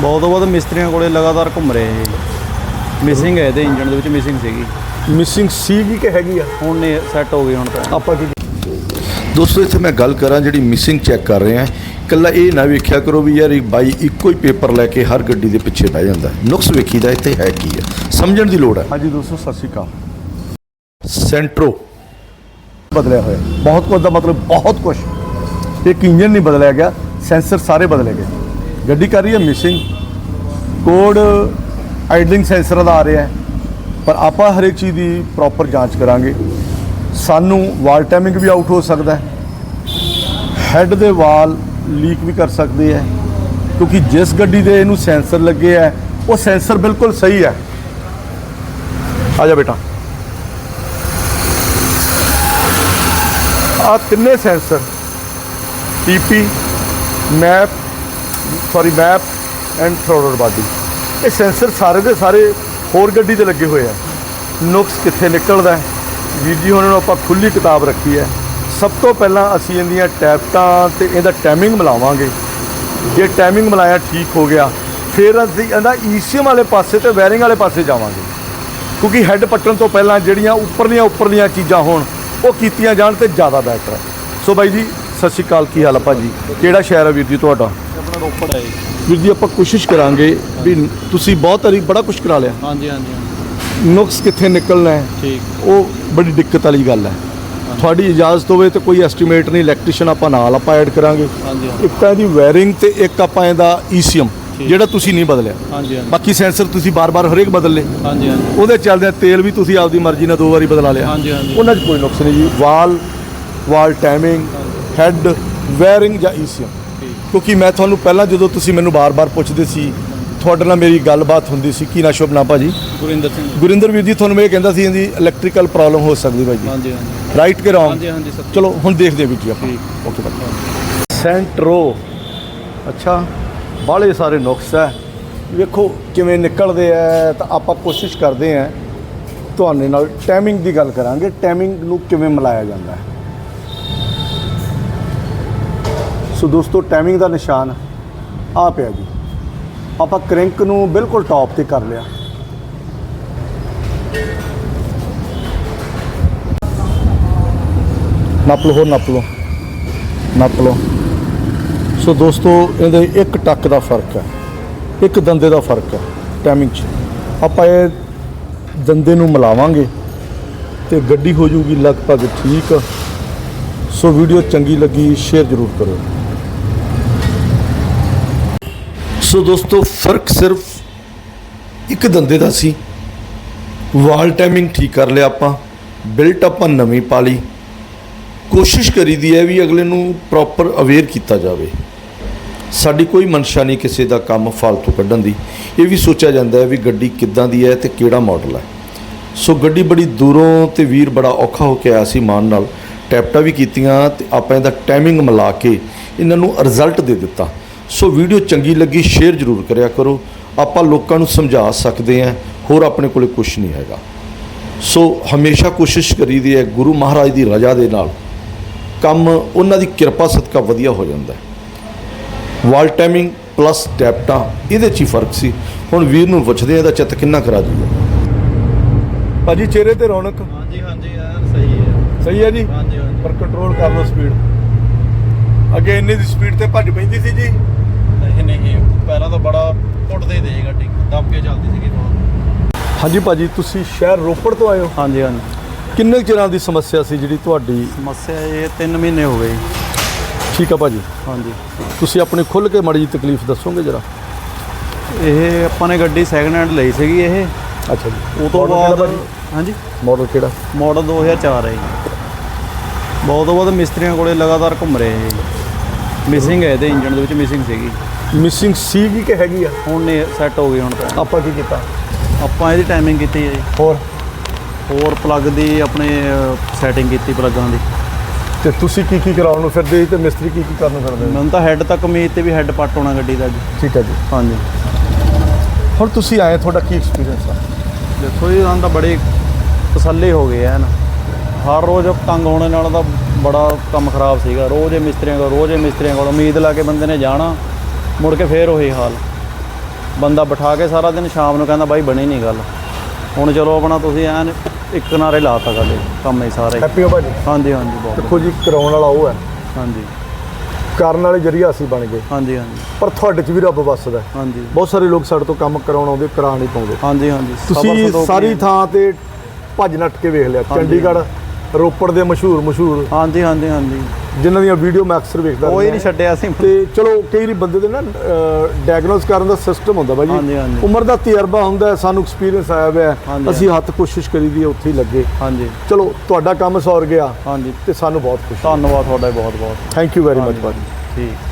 ਬਹੁਤ ਤੋਂ ਵੱਧ ਮਿਸਤਰੀਆਂ ਕੋਲੇ ਲਗਾਤਾਰ ਘੁੰਮ ਰਹੇ ਇਹ। ਮਿਸਿੰਗ ਹੈ ਇਹਦੇ ਇੰਜਨ ਦੇ ਵਿੱਚ ਮਿਸਿੰਗ ਸੀਗੀ। ਮਿਸਿੰਗ ਸੀਗੀ ਕਿ ਹੈਗੀ ਆ? ਹੁਣ ਨੇ ਸੈੱਟ ਹੋ ਗਈ ਹੁਣ ਤਾਂ। ਆਪਾਂ ਕੀ ਦੋਸਤੋ ਇੱਥੇ ਮੈਂ ਗੱਲ ਕਰਾਂ ਜਿਹੜੀ ਮਿਸਿੰਗ ਚੈੱਕ ਕਰ ਰਹੇ। ਆ ਇਕੱਲਾ ਇਹ ਨਾ ਵੇਖਿਆ ਕਰੋ ਵੀ ਯਾਰ ਬਾਈ ਇੱਕੋ ਹੀ ਪੇਪਰ ਲੈ ਕੇ ਹਰ ਗੱਡੀ ਦੇ ਪਿੱਛੇ ਬਹਿ ਜਾਂਦਾ। ਨੁਕਸ ਵੇਖੀਦਾ ਇੱਥੇ ਹੈ ਕੀ ਹੈ। ਸਮਝਣ ਦੀ ਲੋੜ ਹੈ। ਹਾਂਜੀ ਦੋਸਤੋ ਸਤਿ ਸ਼੍ਰੀ ਅਕਾਲ। ਸੈਂਟਰੋ ਬਦਲਿਆ ਹੋਇਆ। ਬਹੁਤ ਕੁਝ ਦਾ ਮਤਲਬ ਬਹੁਤ ਕੁਝ ਇੱਕ ਇੰਜਨ ਨਹੀਂ ਬਦਲਿਆ ਗਿਆ ਸੈਂਸਰ ਸਾਰੇ ਬਦਲੇ ਗਏ। ਗੱਡੀ ਕਰ ਰਹੀ ਹੈ ਮਿਸਿੰਗ ਕੋਡ ਆਈਡਲਿੰਗ ਸੈਂਸਰ ਦਾ ਆ ਰਿਹਾ ਹੈ। ਪਰ ਆਪਾਂ ਹਰ ਇੱਕ ਚੀਜ਼ ਦੀ ਪ੍ਰੋਪਰ ਜਾਂਚ ਕਰਾਂਗੇ। ਸਾਨੂੰ ਵਾਲ ਟਾਈਮਿੰਗ ਵੀ ਆਊਟ ਹੋ ਸਕਦਾ ਹੈ। ਹੈੱਡ ਦੇ ਵਾਲ ਲੀਕ ਵੀ ਕਰ ਸਕਦੇ ਹੈ। ਕਿਉਂਕਿ ਜਿਸ ਗੱਡੀ ਦੇ ਇਹਨੂੰ ਸੈਂਸਰ ਲੱਗੇ ਹੈ, ਉਹ ਸੈਂਸਰ ਬਿਲਕੁਲ ਸਹੀ ਹੈ। ਆ ਜਾ ਬੇਟਾ। ਆ ਤਿੰਨੇ sensor TP map sorry map and throttle body ਇਹ ਸੈਂਸਰ ਸਾਰੇ ਦੇ ਸਾਰੇ ਹੋਰ ਗੱਡੀ ਤੇ ਲੱਗੇ ਹੋਏ ਆ। ਨੁਕਸ ਕਿੱਥੇ ਨਿਕਲਦਾ ਹੈ? ਵੀਰ ਜੀ ਉਹਨਾਂ ਨੂੰ ਆਪਾਂ ਖੁੱਲੀ ਕਿਤਾਬ ਰੱਖੀ ਹੈ। ਸਭ ਤੋਂ ਪਹਿਲਾਂ ਅਸੀਂ ਇਹਦੀਆਂ ਟੈਪਟਾਂ ਤੇ ਇਹਦਾ ਟਾਈਮਿੰਗ ਮਿਲਾਵਾਂਗੇ। ਜੇ ਟਾਈਮਿੰਗ ਮਿਲਾਇਆ ਠੀਕ ਹੋ ਗਿਆ, ਫਿਰ ਅਸੀਂ ਇਹਦਾ ਈਸੀਐਮ ਵਾਲੇ ਪਾਸੇ ਤੇ ਵਾਇਰਿੰਗ ਵਾਲੇ ਪਾਸੇ ਜਾਵਾਂਗੇ। ਕਿਉਂਕਿ ਹੈੱਡ ਪੱਟਣ ਤੋਂ ਪਹਿਲਾਂ ਜਿਹੜੀਆਂ ਉੱਪਰਲੀਆਂ ਉੱਪਰਲੀਆਂ ਚੀਜ਼ਾਂ ਹੋਣ, ਉਹ ਕੀਤੀਆਂ ਜਾਣ ਤੇ ਜ਼ਿਆਦਾ ਬੈਟਰ ਹੈ। ਸੋ ਬਾਈ ਜੀ, ਸਤਿ ਸ਼੍ਰੀ ਅਕਾਲ, ਕੀ ਹਾਲ ਆ ਭਾਜੀ? ਕਿਹੜਾ ਸ਼ਹਿਰ ਹੈ ਵੀਰ ਜੀ ਤੁਹਾਡਾ? ਰੋਪੜ ਹੈ ਵੀਰ ਜੀ ਆਪਾਂ ਕੋਸ਼ਿਸ਼ ਕਰਾਂਗੇ ਵੀ ਤੁਸੀਂ ਬਹੁਤ ਵਾਰੀ ਬੜਾ ਕੁਝ ਕਰਾ ਲਿਆ। ਹਾਂਜੀ ਹਾਂਜੀ। ਨੁਕਸ ਕਿੱਥੇ ਨਿਕਲਣਾ ਹੈ ਠੀਕ। ਉਹ ਬੜੀ ਦਿੱਕਤ ਵਾਲੀ ਗੱਲ ਹੈ। ਤੁਹਾਡੀ ਇਜਾਜ਼ਤ ਹੋਵੇ ਤੇ ਕੋਈ ਐਸਟੀਮੇਟ ਨਹੀਂ ਇਲੈਕਟ੍ਰੀਸ਼ੀਅਨ ਆਪਾਂ ਨਾਲ ਆਪਾਂ ਐਡ ਕਰਾਂਗੇ। ਇੱਕ ਤਾਂ ਇਹਦੀ ਵਾਇਰਿੰਗ ਤੇ ਇੱਕ ਆਪਾਂ ਇਹਦਾ ਈਸੀਐਮ। ਜਿਹੜਾ ਤੁਸੀਂ ਨਹੀਂ ਬਦਲਿਆ। ਹਾਂਜੀ ਹਾਂਜੀ। ਬਾਕੀ ਸੈਂਸਰ ਤੁਸੀਂ ਬਾਰ-ਬਾਰ ਹਰੇਕ ਬਦਲ ਲਏ ਹਾਂਜੀ ਹਾਂਜੀ। ਉਹਦੇ ਚੱਲਦੇ ਤੇਲ ਵੀ ਤੁਸੀਂ ਆਪਦੀ ਮਰਜ਼ੀ ਨਾਲ ਦੋ ਵਾਰੀ ਬਦਲਾ ਲਿਆ। ਹਾਂਜੀ ਹਾਂਜੀ। ਉਹਨਾਂ 'ਚ ਕੋਈ ਨੁਕਸ ਨਹੀਂ ਜੀ। Valve valve timing head wiring ਜਾਂ ਈਸੀਐਮ ਕਿਉਂਕਿ ਮੈਂ ਤੁਹਾਨੂੰ ਪਹਿਲਾਂ ਜਦੋਂ ਤੁਸੀਂ ਮੈਨੂੰ ਬਾਰ-ਬਾਰ ਪੁੱਛਦੇ ਸੀ ਤੁਹਾਡੇ ਨਾਲ ਮੇਰੀ ਗੱਲਬਾਤ ਹੁੰਦੀ ਸੀ। ਕੀ ਨਾ ਸ਼ੁਭ ਨਾ ਭਾਜੀ? ਗੁਰਿੰਦਰ ਸਿੰਘ। ਗੁਰਿੰਦਰ ਵੀਰ ਜੀ ਤੁਹਾਨੂੰ ਮੈਂ ਇਹ ਕਹਿੰਦਾ ਸੀ ਇਹਦੀ ਇਲੈਕਟ੍ਰੀਕਲ ਪ੍ਰੋਬਲਮ ਹੋ ਸਕਦੀ ਭਾਈ ਜੀ ਹਾਂਜੀ ਹਾਂਜੀ। ਰਾਈਟ ਕਿ ਰੋਂਗ ਹਾਂਜੀ ਹਾਂਜੀ ਸਰ। ਚਲੋ ਹੁਣ ਦੇਖਦੇ ਹਾਂ ਵੀਰ ਜੀ ਆਪਾਂ। ਓਕੇ ਭਾਈ ਸੈਂਟਰੋ ਅੱਛਾ ਬਾਹਲੇ ਸਾਰੇ ਨੁਕਸ ਹੈ। ਵੇਖੋ ਕਿਵੇਂ ਨਿਕਲਦੇ ਆ ਤਾਂ ਆਪਾਂ ਕੋਸ਼ਿਸ਼ ਕਰਦੇ ਆ ਤੁਹਾਡੇ ਨਾਲ ਟਾਈਮਿੰਗ ਦੀ ਗੱਲ ਕਰਾਂਗੇ। ਟਾਈਮਿੰਗ ਨੂੰ ਕਿਵੇਂ ਮਿਲਾਇਆ ਜਾਂਦਾ ਹੈ? ਸੋ ਦੋਸਤੋ ਟਾਈਮਿੰਗ ਦਾ ਨਿਸ਼ਾਨ ਆ ਪਿਆ ਜੀ। ਆਪਾਂ ਕ੍ਰਿੰਕ ਨੂੰ ਬਿਲਕੁਲ ਟਾਪ ਤੇ ਕਰ ਲਿਆ। ਨੱਪ ਲਓ, ਹੋਰ ਨੱਪ ਲਓ। ਨੱਪ ਲਓ। ਸੋ ਦੋਸਤੋ, ਇਹਦੇ ਇੱਕ ਟੱਕ ਦਾ ਫ਼ਰਕ ਹੈ। ਇੱਕ ਦੰਦੇ ਦਾ ਫ਼ਰਕ ਹੈ ਟਾਈਮਿੰਗ 'ਚ। ਆਪਾਂ ਇਹ ਦੰਦੇ ਨੂੰ ਮਿਲਾਵਾਂਗੇ ਤੇ ਗੱਡੀ ਹੋ ਜੂਗੀ ਲਗਭਗ ਠੀਕ। ਸੋ ਵੀਡੀਓ ਚੰਗੀ ਲੱਗੀ ਸ਼ੇਅਰ ਜ਼ਰੂਰ ਕਰੋ ਸੋ ਦੋਸਤੋ, ਫ਼ਰਕ ਸਿਰਫ ਇੱਕ ਦੰਦੇ ਦਾ ਸੀ। ਵਾਲ ਟਾਈਮਿੰਗ ਠੀਕ ਕਰ ਲਿਆ ਆਪਾਂ, ਬਿਲਟ ਆਪਾਂ ਨਵੀਂ ਪਾ ਲਈ ਕੋਸ਼ਿਸ਼ ਕਰੀਦੀ ਹੈ ਵੀ ਅਗਲੇ ਨੂੰ ਪ੍ਰੋਪਰ ਅਵੇਅਰ ਕੀਤਾ ਜਾਵੇ। ਸਾਡੀ ਕੋਈ ਮਨਸ਼ਾ ਨਹੀਂ ਕਿਸੇ ਦਾ ਕੰਮ ਫालतू ਕੱਢਣ ਦੀ। ਇਹ ਵੀ ਸੋਚਿਆ ਜਾਂਦਾ ਹੈ ਵੀ ਗੱਡੀ ਕਿੱਦਾਂ ਦੀ ਹੈ ਤੇ ਕਿਹੜਾ ਮਾਡਲ ਹੈ। ਸੋ ਗੱਡੀ ਬੜੀ ਦੂਰੋਂ ਤੇ ਵੀਰ ਬੜਾ ਔਖਾ ਹੋ ਕੇ ਆਇਆ ਸੀ ਮਾਨ ਨਾਲ। ਟੈਪਟਾ ਵੀ ਕੀਤੀਆਂ ਤੇ ਆਪਾਂ ਇਹਦਾ ਟਾਈਮਿੰਗ ਮਿਲਾ ਕੇ ਇਹਨਾਂ ਨੂੰ ਰਿਜ਼ਲਟ ਦੇ ਦਿੱਤਾ। ਸੋ ਵੀਡੀਓ ਚੰਗੀ ਲੱਗੀ ਸ਼ੇਅਰ ਜ਼ਰੂਰ ਕਰਿਆ ਕਰੋ। ਆਪਾਂ ਲੋਕਾਂ ਨੂੰ ਸਮਝਾ ਸਕਦੇ ਹਾਂ ਹੋਰ ਆਪਣੇ ਕੋਲੇ ਕੁਝ ਨਹੀਂ ਹੈਗਾ। ਸੋ ਹਮੇਸ਼ਾ ਕੋਸ਼ਿਸ਼ ਕਰੀਦੀ ਹੈ ਗੁਰੂ ਮਹਾਰਾਜ ਦੀ ਰਜ਼ਾ ਦੇ ਨਾਲ। ਕੰਮ ਉਹਨਾਂ ਦੀ ਕਿਰਪਾ ਸਦਕਾ ਵਧੀਆ ਹੋ ਜਾਂਦਾ ਹੈ। ਵਾਲ ਟਾਈਮਿੰਗ ਪਲੱਸ ਟੈਪਟਾ ਇਹਦੇ 'ਚ ਹੀ ਫ਼ਰਕ ਸੀ। ਹੁਣ ਵੀਰ ਨੂੰ ਪੁੱਛਦੇ ਆ ਇਹਦਾ ਚਿੱਤ ਕਿੰਨਾ ਕਰਾ ਦੂਗਾ ਭਾਜੀ ਚਿਹਰੇ ਤੇ ਰੌਣਕ। ਹਾਂਜੀ ਹਾਂਜੀ ਯਾਰ ਸਹੀ ਹੈ। ਸਹੀ ਹੈ ਜੀ? ਹਾਂਜੀ ਹਾਂਜੀ। ਪਰ ਕੰਟਰੋਲ ਕਰ ਲਓ ਸਪੀਡ ਅੱਗੇ ਇੰਨੀ ਦੀ ਸਪੀਡ ਤੇ ਭੱਜ ਪੈਂਦੀ ਸੀ ਜੀ। ਨਹੀਂ ਨਹੀਂ ਪਹਿਲਾਂ ਤਾਂ ਬੜਾ ਘੁੱਟਦੇ ਦੇ ਗੱਡੀ ਦਬ ਕੇ ਚੱਲਦੀ ਸੀਗੀ ਥੋੜਾ ਹਾਂਜੀ ਭਾਜੀ ਤੁਸੀਂ ਸ਼ਹਿਰ ਰੋਪੜ ਤੋਂ ਆਏ ਹੋ? ਹਾਂਜੀ ਹਾਂਜੀ। ਕਿੰਨੇ ਕੁ ਚਿਰਾਂ ਦੀ ਸਮੱਸਿਆ ਸੀ ਜਿਹੜੀ ਤੁਹਾਡੀ? ਸਮੱਸਿਆ ਇਹ 3 ਮਹੀਨੇ ਹੋ ਗਏ। ਠੀਕ ਆ ਭਾਜੀ। ਹਾਂਜੀ। ਤੁਸੀਂ ਆਪਣੀ ਖੁੱਲ ਕੇ ਮਾੜੀ ਜੀ ਤਕਲੀਫ ਦੱਸੋਗੇ ਜਰਾ? ਇਹ ਆਪਾਂ ਨੇ ਗੱਡੀ ਸੈਕਿੰਡ ਹੈਂਡ ਲਈ ਸੀਗੀ ਇਹ। ਅੱਛਾ ਜੀ। ਉਹ ਤੋਂ ਬਾਅਦ? ਹਾਂਜੀ। ਮਾਡਲ ਕਿਹੜਾ? ਮਾਡਲ 2004 ਹੈ ਜੀ। ਬਹੁਤ ਤੋਂ ਵੱਧ ਮਿਸਤਰੀਆਂ ਕੋਲੇ ਲਗਾਤਾਰ ਘੁੰਮ ਰਹੇ ਮਿਸਿੰਗ ਹੈ ਇਹਦੇ ਇੰਜਨ ਦੇ ਵਿੱਚ ਮਿਸਿੰਗ ਸੀਗੀ। ਮਿਸਿੰਗ ਸੀਗੀ ਕਿ ਹੈਗੀ ਆ? ਹੁਣ ਨੇ ਸੈੱਟ ਹੋ ਗਈ ਹੁਣ ਤਾਂ। ਆਪਾਂ ਕੀ ਕੀਤਾ? ਆਪਾਂ ਇਹਦੀ ਟਾਈਮਿੰਗ ਕੀਤੀ ਹੈ ਜੀ। ਹੋਰ? ਹੋਰ ਪਲੱਗ ਦੀ ਆਪਣੇ ਸੈਟਿੰਗ ਕੀਤੀ ਪਲੱਗਾਂ ਦੀ। ਤੇ ਤੁਸੀਂ ਕੀ ਕੀ ਕਰਾਉਣ ਨੂੰ ਫਿਰਦੇ ਤੇ ਮਿਸਤਰੀ ਕੀ ਕੀ ਕਰਨ ਨੂੰ ਫਿਰਦੇ ਨੇ ਮੈਨੂੰ ਤਾਂ ਹੈੱਡ ਤੱਕ ਉਮੀਦ ਤੇ ਵੀ ਹੈੱਡ ਪੱਟ ਹੋਣਾ ਗੱਡੀ ਦਾ ਜੀ। ਠੀਕ ਹੈ ਜੀ। ਹਾਂਜੀ। ਹੁਣ ਤੁਸੀਂ ਆਏ ਤੁਹਾਡਾ ਕੀ ਐਕਸਪੀਰੀਅੰਸ ਆ? ਦੇਖੋ ਜੀ ਸਾਨੂੰ ਤਾਂ ਬੜੇ ਤਸੱਲੀ ਹੋ ਗਏ ਐਨ ਹਰ ਰੋਜ਼ ਤੰਗ ਹੋਣੇ ਨਾਲ ਤਾਂ ਬੜਾ ਕੰਮ ਖਰਾਬ ਸੀਗਾ। ਰੋਜ਼ ਇਹ ਮਿਸਤਰੀਆਂ ਕੋਲ ਰੋਜ਼ ਇਹ ਮਿਸਤਰੀਆਂ ਕੋਲ ਉਮੀਦ ਲਾ ਕੇ ਬੰਦੇ ਨੇ ਜਾਣਾ ਮੁੜ ਕੇ ਫੇਰ ਉਹੀ ਹਾਲ। ਬੰਦਾ ਬਿਠਾ ਕੇ ਸਾਰਾ ਦਿਨ ਸ਼ਾਮ ਨੂੰ ਕਹਿੰਦਾ ਬਾਈ ਬਣੀ ਨਹੀਂ ਗੱਲ। ਹੁਣ ਚਲੋ ਆਪਣਾ ਤੁਸੀਂ ਐਨ ਇੱਕ ਨਾਰੇ ਲਾਤਾ ਸਾਡੇ ਕੰਮ ਹੀ ਸਾਰੇ। ਹੈਪੀ ਹੋ ਭਾਜੀ? ਹਾਂਜੀ ਹਾਂਜੀ ਬਹੁਤ ਦੇਖੋ ਜੀ ਕਰਾਉਣ ਵਾਲਾ ਉਹ ਹੈ। ਹਾਂਜੀ। ਕਰਨ ਵਾਲੇ ਜਰੀਆ ਅਸੀਂ ਬਣ ਗਏ। ਹਾਂਜੀ ਹਾਂਜੀ। ਪਰ ਤੁਹਾਡੇ 'ਚ ਵੀ ਰੱਬ ਵੱਸਦਾ ਹੈ। ਹਾਂਜੀ। ਬਹੁਤ ਸਾਰੇ ਲੋਕ ਸਾਡੇ ਤੋਂ ਕੰਮ ਕਰਾਉਣ ਆਉਂਦੇ ਕਰਾ ਨਹੀਂ ਪਾਉਂਦੇ। ਹਾਂਜੀ ਹਾਂਜੀ। ਸਬਰ ਤੁਸੀਂ ਸੰਤੋਖ ਸਾਰੀ। ਥਾਂ ਤੇ ਭੱਜ ਨੱਟ ਕੇ ਵੇਖ ਲਿਆ। ਹਾਂਜੀ। ਚੰਡੀਗੜ੍ਹ ਰੋਪੜ ਦੇ ਮਸ਼ਹੂਰ ਮਸ਼ਹੂਰ। ਹਾਂਜੀ ਹਾਂਜੀ ਹਾਂਜੀ। ਜਿਨ੍ਹਾਂ ਦੀਆਂ ਵੀਡੀਓ ਮੈਂ ਅਕਸਰ ਵੇਖਦਾ ਕੋਈ ਨਹੀਂ ਛੱਡਿਆ ਅਸੀਂ। ਤੇ ਚਲੋ ਕਈ ਵਾਰੀ ਬੰਦੇ ਦੇ ਨਾ ਡਾਇਗਨੋਸ ਕਰਨ ਦਾ ਸਿਸਟਮ ਹੁੰਦਾ ਬਾਈ। ਉਮਰ ਦਾ ਤਜਰਬਾ ਹੁੰਦਾ ਸਾਨੂੰ ਐਕਸਪੀਰੀਅੰਸ ਆਇਆ ਹੋਇਆ ਅਸੀਂ ਹੱਥ ਕੋਸ਼ਿਸ਼ ਕਰੀ ਦੀ ਉੱਥੇ ਹੀ ਲੱਗੇ। ਹਾਂਜੀ। ਚਲੋ ਤੁਹਾਡਾ ਕੰਮ ਸੌਰ ਗਿਆ ਹਾਂਜੀ। ਤੇ ਸਾਨੂੰ ਬਹੁਤ ਖੁਸ਼ੀ ਧੰਨਵਾਦ ਤੁਹਾਡਾ ਬਹੁਤ ਬਹੁਤ। ਥੈਂਕ ਯੂ ਵੈਰੀ ਮਚ ਭਾਜੀ। ਠੀਕ।